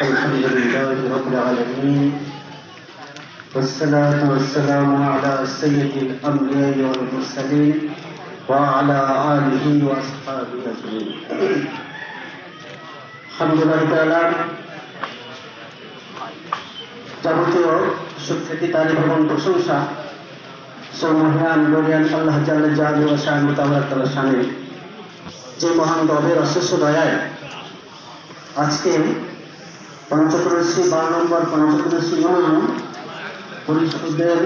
الحمد لله رب العالمين والصلاة والسلام على سيد الأنبياء والمرسلين وعلى آله وأصحابه أجمعين الحمد لله تعالى যাবতীয় সুখ্যাতি তারিখ এবং প্রশংসা সমহান গরিয়ান আল্লাহ জাল্লা জাহাদি ও শাহ মুতাবারাক তাআলা শানে যে মহান রবের অশেষ দয়ায় আজকে পঞ্চক্রোশী বারো নম্বর পঞ্চক্রোশী ইউনিয়ন পরিষদের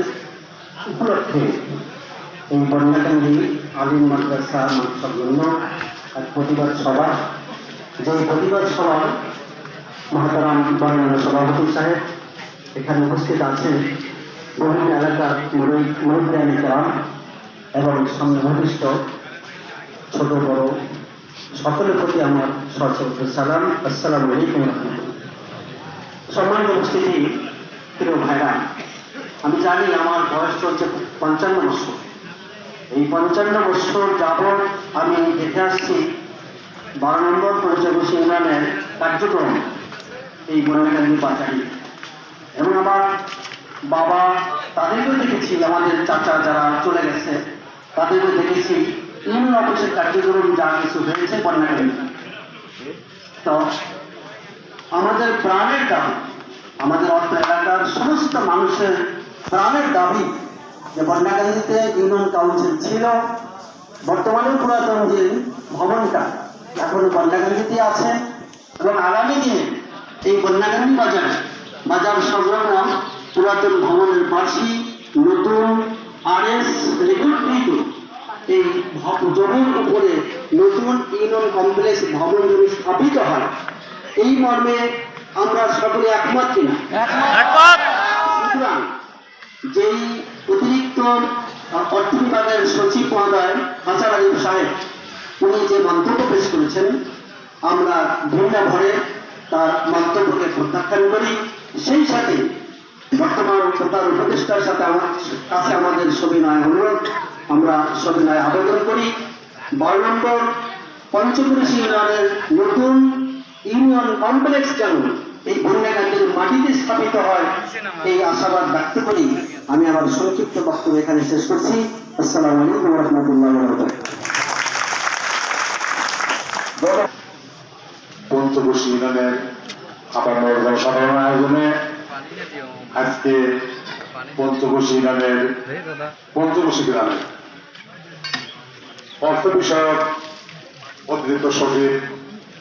উপলক্ষে এই বন্যাকান্দি আলিম মাদ্রাসা মাদ্রাসার জন্য এক প্রতিবাদ সভা। যে প্রতিবাদ সভা, মহাতারাম বর্ণনা সভাপতি সাহেব এখানে উপস্থিত আছেন। বিভিন্ন এলাকার মুরব্বানী গ্রাম এবং সংঘনিষ্ঠ ছোট বড় সকলের প্রতি আমার সশস্ত্র সালাম। আসসালামু আলাইকুম রহমতুল্লাহ। সম্মানিত উপস্থিতি, প্রিয় ভাইরা, আমি জানি আমার বয়স চলছে পঞ্চান্ন বছর। এই পঞ্চান্ন বছর যাবৎ আমি দেখে আসছি বারো নম্বর পঞ্চদশ ইউনিয়নের কার্যক্রম এই বন্যাকান্দি পাচারি এবং আমার বাবা, তাদেরকেও দেখেছি, আমাদের চাচা যারা চলে গেছে, তাদেরকেও দেখেছি। ইউনিয়ন অফিসের কার্যক্রম যা কিছু হয়েছে বন্যাকালীন তো আমাদের প্রাণের দাবি, আমাদের অর্থ এলাকার সমস্ত মানুষের প্রাণের দাবি যে বন্যাকালীতে ইউনিয়ন কাউন্সিল ছিল বর্তমানে পুরাতন যে ভবনটা, এখন বন্যাকালীতে আছে এবং আগামী দিনে এই বন্যাকালী বাজার বাজার সংলগ্ন পুরাতন ভবনের পাশে নতুন আর এস রেকর্ডকৃত এই জমির উপরে নতুন ইউনিয়ন কমপ্লেক্স ভবন যদি স্থাপিত হয় এই মর্মে আমরা সকলে একমত কিনা? সুতরাং যেই অতিরিক্ত অর্থ বিভাগের সচিব মহোদয় হাসান আলিম সাহেব উনি যে মন্তব্য পেশ করেছেন আমরা ভিন্ন ভরে তার মন্তব্যকে প্রত্যাখ্যান করি। সেই সাথে বর্তমান তার উপদেষ্টার সাথে আমার কাছে আমাদের সবিনয় অনুরোধ। আমরা সবিনয় আবেদন করি। বারো নম্বর পঞ্চপুরুষী ইউনিয়নের নতুন ইউনিয়ন কমপ্লেক্স যেন এই বন্যাকাণ্ডের মাটিতে স্থাপিত হয়, এই আশাবাদ ব্যক্ত করি আমি আমার সংক্ষিপ্ত বক্তব্য এখানে শেষ করছি। আসসালামু আলাইকুম রহমতুল্লাহ আয়োজনে আজকে পঞ্চকোশী গ্রামে অর্থ বিষয়ক অতিরিক্ত সচিব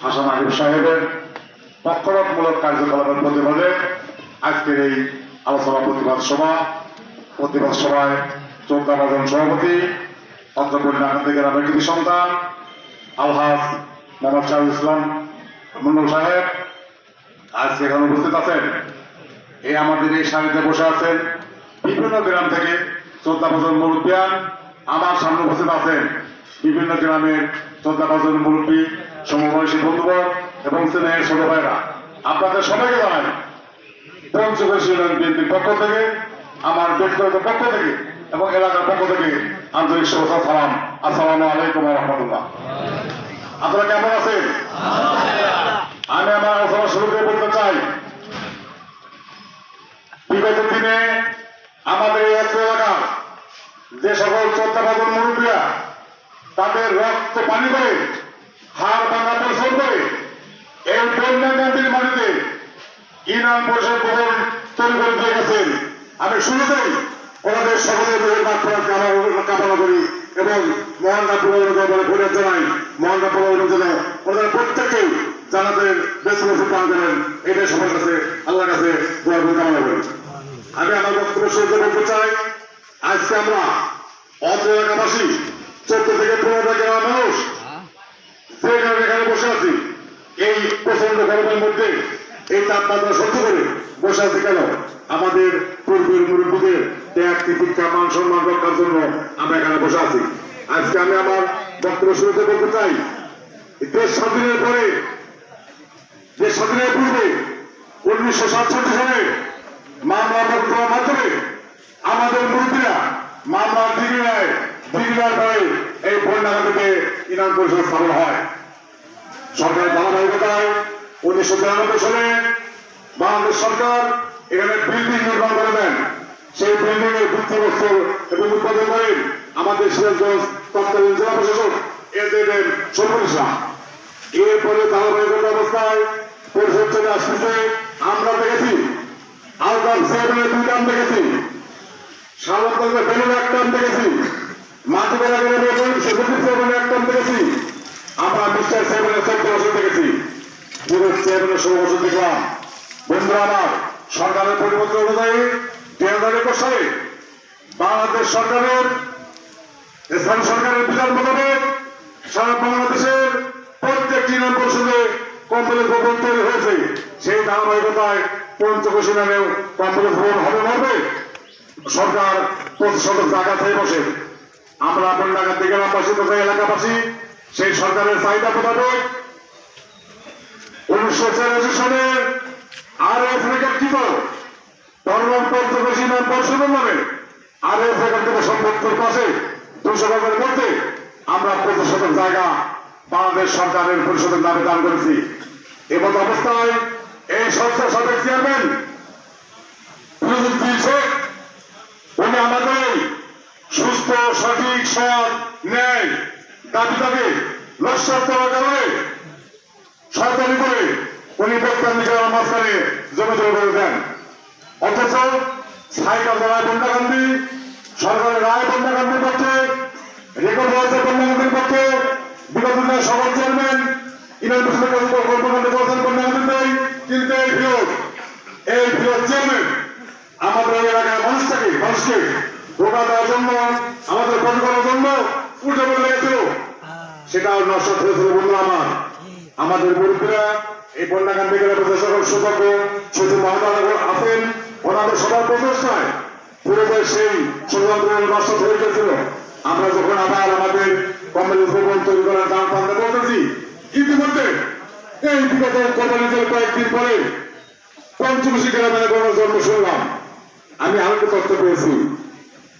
হাসান আরিফ সাহেবের পক্ষপাতমূলক কার্যকলাপের প্রতিবাদে আজকের এই আলোচনা প্রতিবাদ সভা, প্রতিবাদ সভায় চৌদ্দা বাজন সভাপতি অন্তর্পূর্ণ আনন্দ গ্রামের সন্তান, আলহাজ মোহাম্মদ শাহুল ইসলাম মন্ডল সাহেব আজকে এখানে উপস্থিত আছেন। এই আমাদের এই সারিতে বসে আছেন বিভিন্ন গ্রাম থেকে চোদ্দা বছর মুরব্বিয়ান আমার সামনে উপস্থিত আছেন বিভিন্ন গ্রামের চোদ্দা বছর মুরব্বী সমবয়সী বন্ধুবর এবং স্নেহের ছোট ভাইরা, আপনাদের সবাইকে জানাই পঞ্চগড় ইউনিয়ন বিএনপির পক্ষ থেকে, আমার ব্যক্তিগত পক্ষ থেকে এবং এলাকার পক্ষ থেকে আন্তরিক শুভেচ্ছা, সালাম। আসসালামু আলাইকুম রহমতুল্লাহ। আপনারা কেমন আছেন? আমি আমার আলোচনা শুরু করে বলতে চাই, বিগত দিনে আমাদের এই এলাকার যে সকল চোদ্দাবাদন মুরব্বীরা তাদের রক্ত পানি করে হাড় ভাঙা পরিশ্রম করে এই বন্যা গান্ধীর মাটিতে ইনাম পরিষদ ভবন তৈরি করে দিয়ে গেছেন? আমি শুরুতেই ওনাদের সকলের মাত্রা কামনা করি এবং মহান রাব্বুল বলে জানাই। মহান রাব্বুল যেন ওনাদের প্রত্যেকেই জানাতের বেশি বেশি পান করেন, এটাই সবার কাছে, আল্লাহর কাছে দোয়া কামনা করি। আমি আমার বক্তব্য শুরু করে বলতে চাই, আজকে আমরা অত্র এলাকাবাসী, চোদ্দ থেকে পনেরো গ্রাম মানুষ যে কারণে এখানে বসে আছি। এই প্রচণ্ড গরমের মধ্যে এই তাপমাত্রা সহ্য করে বসে আছি কেন? আমাদের পূর্বের মুরব্বীদের ত্যাগ, তিতিক্ষা, মান সম্মান রক্ষার জন্য আমরা এখানে বসে আছি। আজকে আমি আমার বক্তব্য শুরুতে বলতে চাই দেশ স্বাধীনের পরে দেশ স্বাধীনের পূর্বে উনিশশো সাতষট্টি সালে মামলা মোকদ্দমার মাধ্যমে আমাদের মুরব্বীরা মামলার দিকে নেয় পরে এই বন্যাঘাটে ইনাম পরিষদ স্থাপন হয়। সরকারের ধারাবাহিকতায় উনিশশো তিরানব্বই সালে বাংলাদেশ সরকার এখানে বিল্ডিং নির্মাণ করে দেন। সেই বিল্ডিং এর ভিত্তিবস্তু এবং উৎপাদন করেন আমাদের তৎকালীন জেলা প্রশাসক এদের সবুজ ইসলাম এরপরে ধারাবাহিকতা অবস্থায় পরিষদ চলে আসতেছে, আমরা দেখেছি। আলকাম সেভেনের দুই টান দেখেছি। এক টান দেখেছি। মাটি বেলা গেলে বেলুন সেভেন্টি সেভেনের এক টান দেখেছি। আমরা মিস্টার সেভেনের চোদ্দ বছর দেখেছি। পুরো সেভেনের ষোলো বছর দেখলাম। বন্ধুরা আমার, সরকারের পরিবর্তন অনুযায়ী দুই হাজার একুশ সালে বাংলাদেশ সরকারের ইসলাম সরকারের বিধান মোতাবেক সারা বাংলাদেশের প্রত্যেকটি ইউনিয়ন পরিষদে কমপ্লেক্স ভবন তৈরি হয়েছে। সেই ধারাবাহিকতায় পঞ্চকোশী নামেও কমপ্লেক্স ভবন হবে হবে? সরকার পঁচিশ শতক জায়গা থেকে বসে। আমরা দিকে গ্রামবাসী তথা এলাকাবাসী, সেই সরকারের চাহিদা মোতাবেক উনিশশো ছিয়াশি সালে আর এফ রেকর্ডিত পরমাণ পঞ্চকোশী নাম পরিষদের নামে আর এফ রেকর্ডিত সম্পত্তির পাশে দুশো গজের মধ্যে আমরা পঁচিশ শতক জায়গা বাংলাদেশ সরকারের পরিষদের নামে দান করেছি। এমন অবস্থায় এই সংস্থার সাবেক চেয়ারম্যান শেখ, উনি আমাদের সুস্থ সঠিক সৎ ন্যায় দাবি দাবি শয়তানি করে উনি বক্তান্দিকার মাঝখানে জমি জমি করে দেন। অথচ সাইকেল রায় বন্যা গান্ধী, সরকারের রায় বন্যা গান্ধীর পক্ষে, রেকর্ড হয়েছে বন্যা গান্ধীর পক্ষে, বিগত দিনের সভার চেয়ারম্যান ইনার পিছনে কর্মকাণ্ড করেছেন কিন্তু এই বিরোধ চেয়ারম্যান, আমাদের এলাকার মানুষটাকে, মানুষকে ধোকা দেওয়ার জন্য, আমাদের ফোন করার জন্য উঠে পড়ে লেগেছিল। সেটাও নষ্ট হয়েছিল বন্ধু আমার। আমাদের মুরব্বীরা এই বন্যাকান থেকে যে সকল সৌভাগ্য শুধু মহাদারা আছেন, ওনাদের সবার প্রচেষ্টায় পুরো দেশ সেই ষড়যন্ত্র নষ্ট হয়ে গেছিল আমরা যখন আবার আমাদের কমপ্লেক্স ভবন তৈরি করার দাম পান্তা বলতেছি, ইতিমধ্যে এই বিগত কমপ্লেক্সের কয়েকদিন পরে পঞ্চমশী গ্রামের কোনো জন্ম শুনলাম। আমি আরেকটা তথ্য পেয়েছি।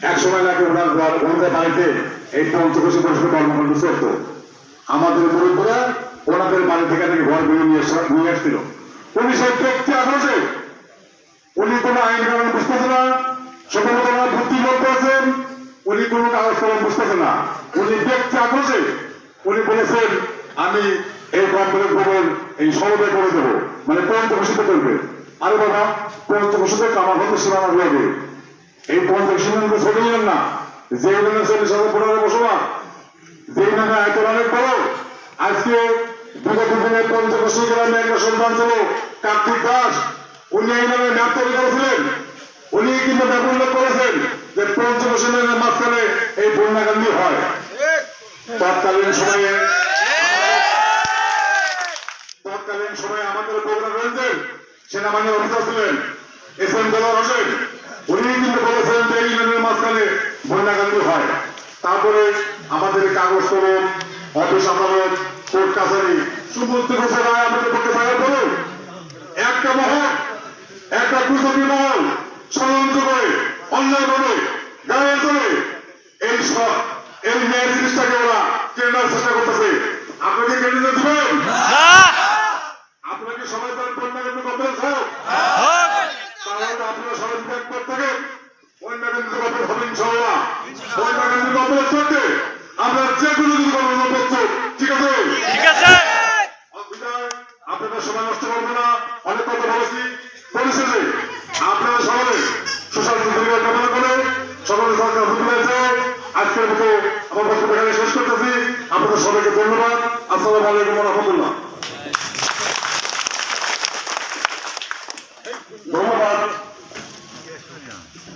এক সময় নাকি ওনার ঘর ওনাদের বাড়িতে এই পঞ্চকোশী পরিষদ কর্মকাণ্ড চলত। আমাদের মুরব্বীরা ওনাদের বাড়ি থেকে নাকি ঘর বেরিয়ে নিয়ে নিয়ে আসছিল। উনি সেই ব্যক্তি আগ্রহে উনি কোনো আইন কানুন বুঝতেছে না সম্ভবত ওনার বুদ্ধি লোক করেছেন, উনি কোনো কাগজ কলম বুঝতেছে না। উনি ব্যক্তি আগ্রহে উনি বলেছেন, আমি এই কমপ্লেক্স ভবন, এই সরবে করে দেবো। মানে পঞ্চকোশীতে করবে। আরে বাবা পঞ্চকোশীতে কামার হতে সীমানা লাগবে এই পঞ্চকোশী তো ছোট নিলেন না। যে ইউনিয়নে চল্লিশ হাজার পনেরো যে ইউনিয়নে আয়তন অনেক বড়। আজকে বিগত দিনে পঞ্চকোশী গ্রামে একটা সন্তান ছিল, কার্তিক দাস। উনি এই নামে ম্যাপ তৈরি করেছিলেন। উনি কিন্তু ব্যাপক উল্লেখ করেছেন যে পঞ্চকোশী গ্রামের মাঝখানে এই বন্যাকান্দি হয়। তৎকালীন সময়ে তৎকালীন সময়ে আমাদের বগুড়া রেঞ্জের সেনাবাহিনী অফিসার ছিলেন এস এম দেলোয়ার হোসেন উনি কিন্তু বলেছেন যে এই ইউনিয়নের মাঝখানে বন্যাকান্দি হয় তারপরে আমাদের কাগজ কলম অফিস আদালত কোর্ট কাছারি। সমস্ত কিছু রায় আমাদের পক্ষে থাকার পরে একটা মহল, একটা কুচকি মহল ষড়যন্ত্র করে, অন্যায় ভাবে গায়ে চলে এই সব এই ন্যায় জিনিসটাকে ওরা কেনার চেষ্টা করতেছে। আপনাকে কেটে দিবেন আপনাকে সবাই তার বন্যা কিন্তু কমপ্লেক্স হোক তাহলে আপনারা সবাই করতে থেকে বন্যা কিন্তু কমপ্লেক্স হবে ইনশাআল্লাহ। বন্যা কিন্তু কমপ্লেক্স করতে সকলে সরকার হুকুম হয়েছে আজকের মতো আমার বক্তব্য এখানে শেষ করতেছি। আপনাদের সবাইকে ধন্যবাদ। আসসালামু আলাইকুম রহমতুল্লাহ।